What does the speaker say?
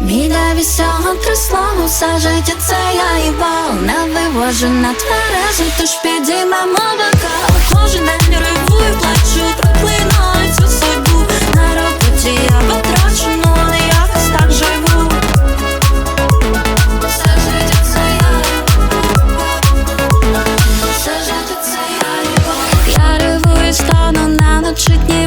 Біля всього трислого все життя це я і бал. Не вивожу на тверезу, тож підіймемо бокал Кожен день ревую, плачу, проклинаю цю судьбу. На роботі я потрачу, ну але якось так живу. Все життя це я Все життя це я їбал Я ревую, стану на ночі дні.